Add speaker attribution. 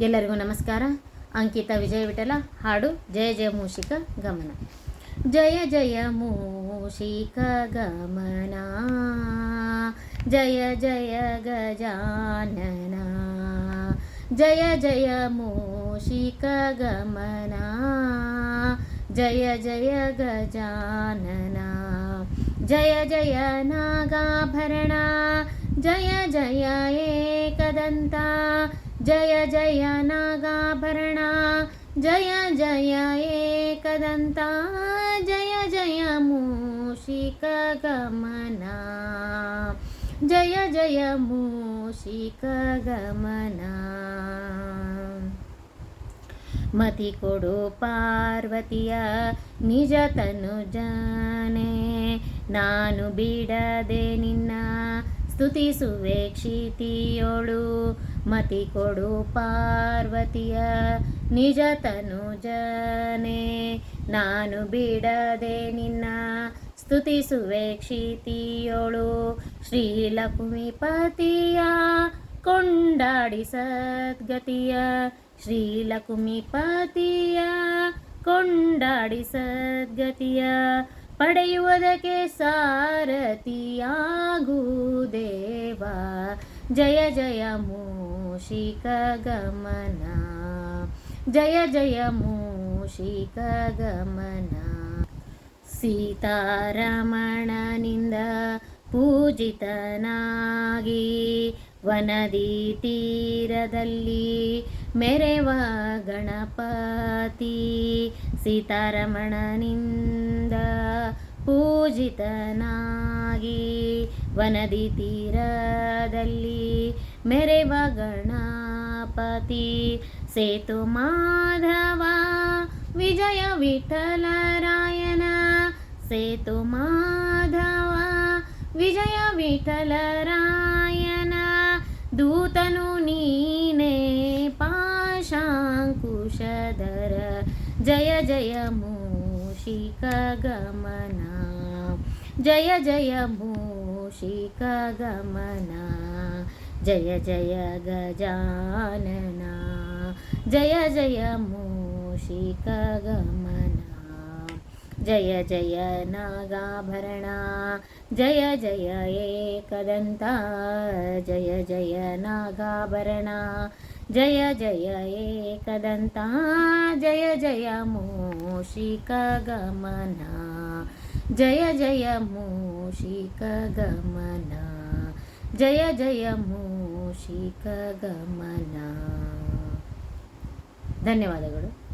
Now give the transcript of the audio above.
Speaker 1: ಎಲ್ಲರಿಗೂ ನಮಸ್ಕಾರ. ಅಂಕಿತ ವಿಜಯ ವಿಠಲ, ಹಾಡು ಜಯ ಜಯ ಮೂಷಿಕ ಗಮನ. ಜಯ ಜಯ ಮೂಷಿಕ ಗಮನ. ಜಯ ಜಯ ಗಜಾನನ. ಜಯ ಜಯ ಮೂಷಿಕ ಗಮನ. ಜಯ ಜಯ ಗಜಾನನ. ಜಯ ಜಯ ನಾಗಾಭರಣ. ಜಯ ಜಯ ಏಕದಂತ, ಜಯ ಜಯ ನಾಗಾಭರಣ, ಜಯ ಜಯ ಏಕದಂತ, ಜಯ ಜಯ ಮೂಷಿಕ ಗಮನ, ಜಯ ಜಯ ಮೂಷಿಕ ಗಮನ. ಮತಿ ಕೊಡು ಪಾರ್ವತಿಯ ನಿಜ ತನು ಜಾನೆ ನಾನು ಬಿಡದೆ ನಿನ್ನ ಸ್ತುತಿಸುವೆ ಕ್ಷಿತಿಯೋಳು ಮತಿ ಕೊಡು ಪಾರ್ವತಿಯ ನಿಜ ತನು ಜನೆ ನಾನು ಬಿಡದೆ ನಿನ್ನ ಸ್ತುತಿಸುವೆ ಕ್ಷಿತಿಯೋಳು ಶ್ರೀಲಕುಮಿಪತಿಯ ಕೊಂಡಾಡಿ ಸದ್ಗತಿಯ. ಶ್ರೀಲಕುಮಿಪತಿಯ ಕೊಂಡಾಡಿ ಸದ್ಗತಿಯ. ಪಡೆಯುವುದಕ್ಕೆ ಸಾರಥಿಯಾಗು ದೇವ ಜಯ ಜಯ ಮೂಷಿಕ ಗಮನ. ಜಯ ಜಯ ಮೂಷಿಕ ಗಮನ. ಸೀತಾರಮಣನಿಂದ ಪೂಜಿತನಾಗಿ ವನದಿ ತೀರದಲ್ಲಿ ಮೆರೆವ ಗಣಪತಿ. ಸೀತಾರಮಣನಿಂದ ಪೂಜಿತನಾಗಿ ವನದಿ ತೀರದಲ್ಲಿ ಮೆರೆವ ಗಣಪತಿ ಸೇತು ಮಾಧವ ವಿಜಯ ವಿಠಲರಾಯನ ಸೇತು ಮಾಧವ ವಿಜಯ ವಿಠಲರಾಯನ ದೂತನು ನೀನೇ ಪಾಶಾಂಕುಶಧರ ಜಯ ಜಯ ಮೂಷಿಕ ಗಮನ ಜಯ ಜಯ ಮೂಷಿಕ ಗಮನ ಜಯ ಜಯ ಗಜಾನನ ಜಯ ಜಯ ಮೂಷಿಕ ಗಮನ ಜಯ ಜಯ ನಾಗಾಭರಣ ಜಯ ಜಯ ಏಕದಂತ ಜಯ ಜಯ ನಾಗಾಭರಣ ಜಯ ಜಯ ಏಕದಂತ, ಜಯ ಜಯ ಮೂಷಿಕ ಗಮನ, ಜಯ ಜಯ ಮೂಷಿಕ ಗಮನ, ಜಯ ಜಯ ಮೂಷಿಕ ಗಮನ. ಧನ್ಯವಾದಗಳು.